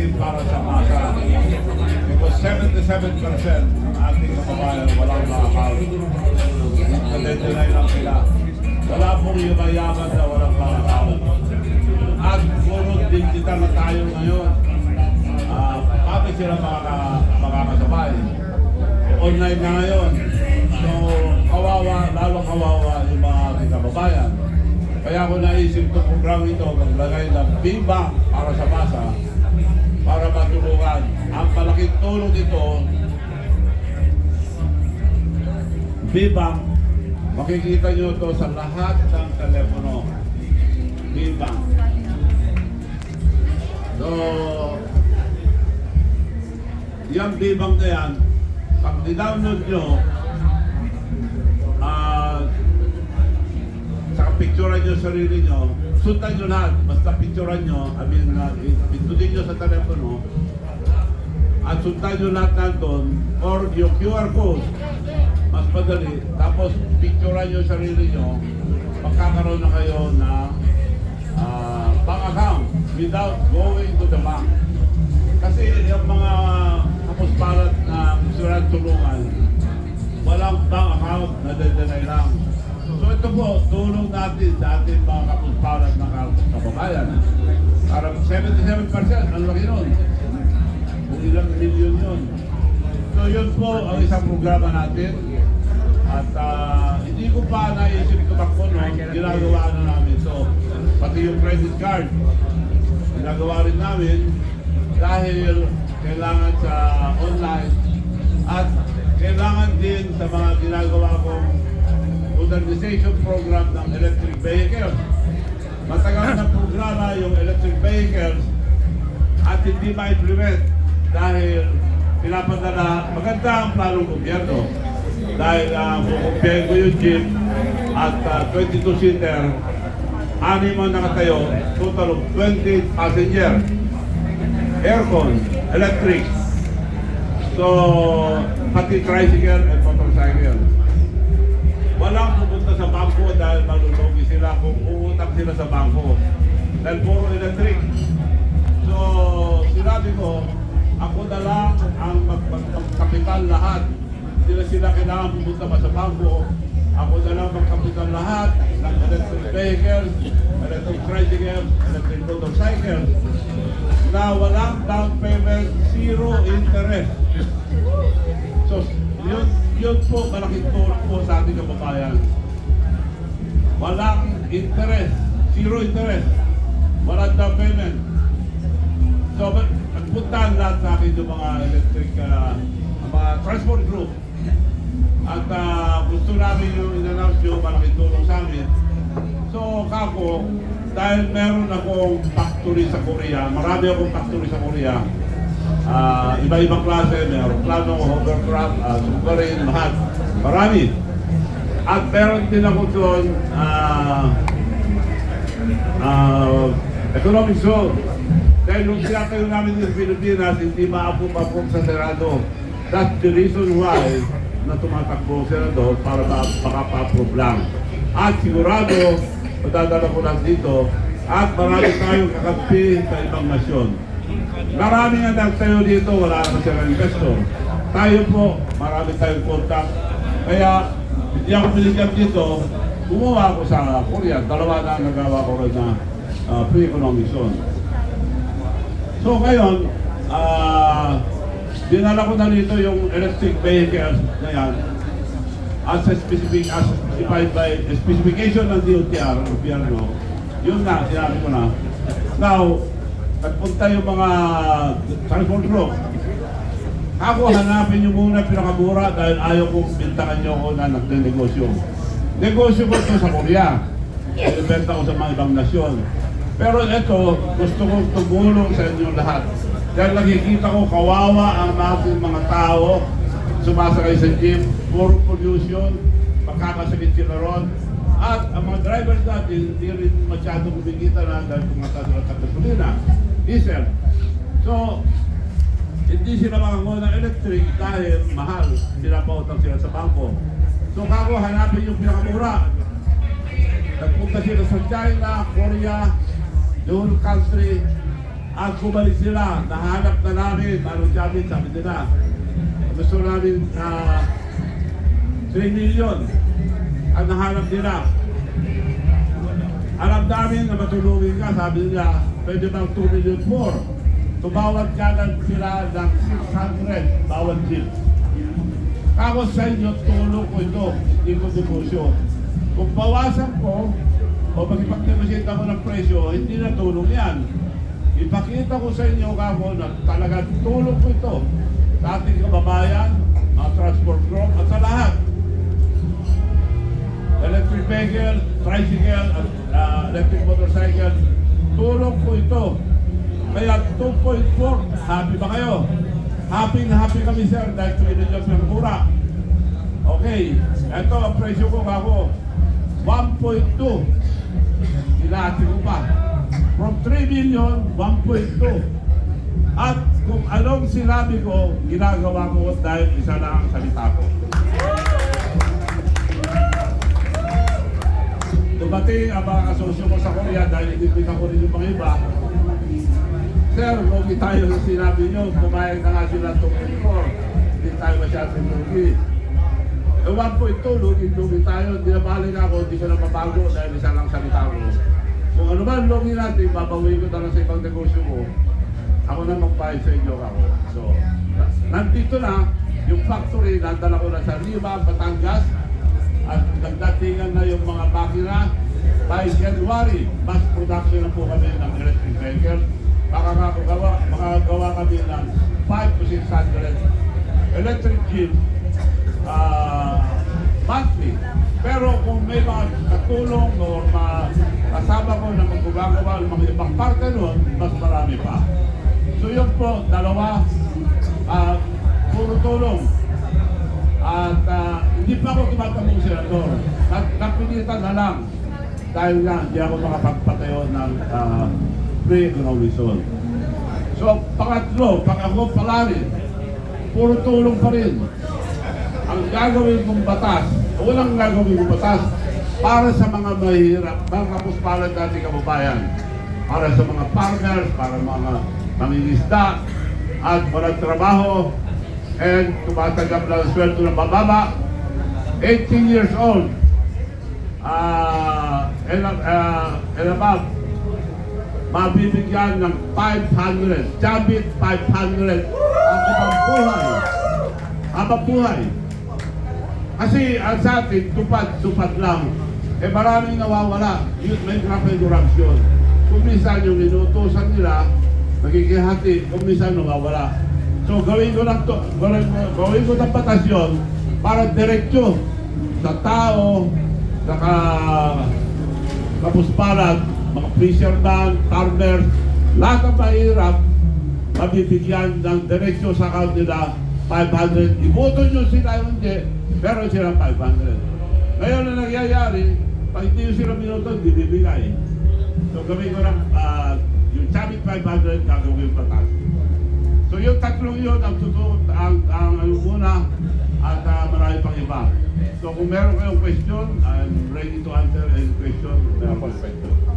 natin para sa masa. Because 77% ng ating kababayan walang makakawin. Nadedenay lang sila. Wala pong yumayaman na walang makakawin. At puro digital na tayo ngayon. Ah, bakit sila makaka, makakasabay? Online na ngayon. So, kawawa, lalo kawawa yung mga ating kababayan. Kaya ako naisip itong program ito, maglagay ng BIMBA para sa masa, para matulungan. Ang malaking tulong ito, BIMBA, makikita nyo ito sa lahat ng telepono. BIMBA. So, yung bibang na yan, pag dinownload nyo, ah, saka picturean nyo sarili nyo, sundan nyo lahat, basta picturean nyo, I mean, uh, pindutin nyo sa telepono, at sundan nyo lahat nandun, or yung QR code, mas madali, tapos picturean nyo sarili nyo, magkakaroon na kayo ng ah, bank account without going to the bank. Kasi yung mga kapusparat na gusto tulungan, ito po, tulong natin sa ating mga kapusparat na kababayan. Parang 77%, ang laki nun. Kung ilang milyon yun. So yun po ang isang programa natin. At ah, hindi ko pa naisip tumakbo no, ginagawa na namin. So, pati yung credit card, ginagawa rin namin dahil kailangan sa online at kailangan din sa mga ginagawa kong modernization program ng electric vehicles. Matagal na programa yung electric vehicles at hindi ma-implement dahil pinapadala maganda ang planong gobyerno. Dahil uh, kukumpiyay ko yung jeep at uh, 22-seater anim ang nakatayo total of 20 passenger aircon, electric. So pati tricycle and motorcycle walang pupunta sa bangko dahil malulugi sila kung uutang sila sa bangko dahil puro electric So, sinabi ko, ako na lang ang magkapital lahat. Na sila kailangan pumunta pa sa bangko. Ako na lang magkapital lahat ng electric vehicles, electric tricycles, electric motorcycles na walang down payment, zero interest. Yun, po malaking tulong po sa ating kababayan. Walang interest, zero interest, walang down payment. So, nagpuntahan lahat sa akin yung mga electric, uh, mga transport group. At uh, gusto namin yung in-announce nyo, malaking tulong sa amin. So, kako, dahil meron akong factory sa Korea, marami akong factory sa Korea, Ah, iba-ibang klase, may aeroplano, hovercraft, uh, submarine, lahat. Marami. At meron din ako doon, ah, ah, economic zone. Dahil nung sinatayo namin sa Pilipinas, hindi maapu-approve sa Senado. That's the reason why na tumatakbo ang Senador para ma- makapa-approve lang. At sigurado, madadala ko lang dito, at marami tayong kakampi sa ibang nasyon. Marami nga nagtayo dito, wala naman silang investor. Tayo po, marami tayong contact. Kaya, hindi ako binigyan dito, gumawa ako sa Korea. Dalawa na ang nagawa ko rin na uh, pre-economic zone. So ngayon, ah, dinala ko na dito yung electric vehicles na yan as a specific, as specified by specification ng DOTR, gobyerno. Yun na, sinabi ko na. Now, nagpunta yung mga transport group. Ako, hanapin nyo muna pinakamura dahil ayaw kong bintangan nyo ako na nagnegosyo. Negosyo ko ito sa Korea. Binibenta ko sa mga ibang nasyon. Pero ito, gusto kong tumulong sa inyo lahat. Dahil nakikita ko kawawa ang ating mga tao sumasakay sa jeep, puro pollution, magkakasakit sila ron. At ang mga drivers natin, hindi rin masyado kumikita na dahil kumata sila sa gasolina, diesel. So, hindi sila makakuha ng electric dahil mahal. Pinapautang sila sa bangko. So, kako hanapin yung pinakamura. Nagpunta sila sa China, Korea, the whole country. At bumalik sila, nahanap na namin, Manong Jamin, sabi nila, gusto namin ah 3 million ang nahanap nila. Alam namin na matulungin ka, sabi nila, pwede bang 2 million more? Tumawag ka lang sila ng 600 bawat jeep. Ako sa inyo, tulong ko ito, hindi ko negosyo. Kung bawasan ko, o magipag-negotiate ako ng presyo, hindi na tulong yan. Ipakita ko sa inyo kako na talagang tulong ko ito sa ating kababayan, mga transport group, at sa lahat. Vehicle, tricycle, at uh, electric motorcycle, tulong ko ito. Kaya 2.4, happy ba kayo? Happy na happy kami sir dahil 3 million ng mura. Okay, ito ang presyo ko kako. 1.2. Ilati ko pa. From 3 million, 1.2. At kung anong sinabi ko, ginagawa ko dahil isa lang ang salita ko. Dumating ang mga kasosyo ko sa Korea dahil inibita ko rin yung mga iba. Sir, lugi tayo sa sinabi nyo, pumayag na nga sila 2.4. Hindi tayo masyadong lugi. Eh, 1.2, lugi-lugi tayo. Hindi na balik ako, hindi ko na mabago dahil isa lang salita ko. Kung ano man lugi natin, babawi ko na lang sa ibang negosyo ko. Ako na magbayad sa inyo ako. So, na- nandito na, yung factory, nadala ko na sa Lima, Batangas, at nagdatingan na yung mga makina. By January, mass production na po kami ng electric vehicle. Makakagawa, makagawa kami ng 5 to 600 electric jeep ah, monthly. Pero kung may mga katulong o ma kasama ko na maggagawa ng mga ibang parte nun, mas marami pa. So yun po, dalawa, ah, puro tulong. At ah, hindi pa ako tumatanong senador. Napilitan na lang. Dahil nga, hindi ako makapagpatayo ng uh, pre-economic zone. So, pangatlo, pag ako palarin, puro tulong pa rin. Ang gagawin kong batas, unang gagawin kong batas, para sa mga mahirap, mga kapuspalan natin kababayan, para sa mga farmers, para mga mangingisda, at walang trabaho, and tumatanggap ang sweldo ng mababa, 18 years old, ah, and, uh, and above, mabibigyan ng 500, Jabit 500, habang buhay. Habang buhay. Kasi ang sa atin, tupad-tupad lang. Eh maraming nawawala. May grabe corruption. Kung minsan yung inutusan nila, magkikihati, kung minsan nawawala. So gawin ko lang to, gawin gawin ko ng batas para diretso sa tao, saka kapusparan, mga fisherman, farmers, lahat ng mahirap, mabibigyan ng diretsyo sa kanila 500. Iboto nyo sila hindi, pero sila 500. Ngayon na nangyayari, pag hindi nyo sila minuto, hindi bibigay. So gawin ko ng ah, yung Chabit 500, gagawin patas. Yun ang totoo, ang, ang ano muna, at ah, marami pang iba. So kung meron kayong question, I'm ready to answer any question. Meron.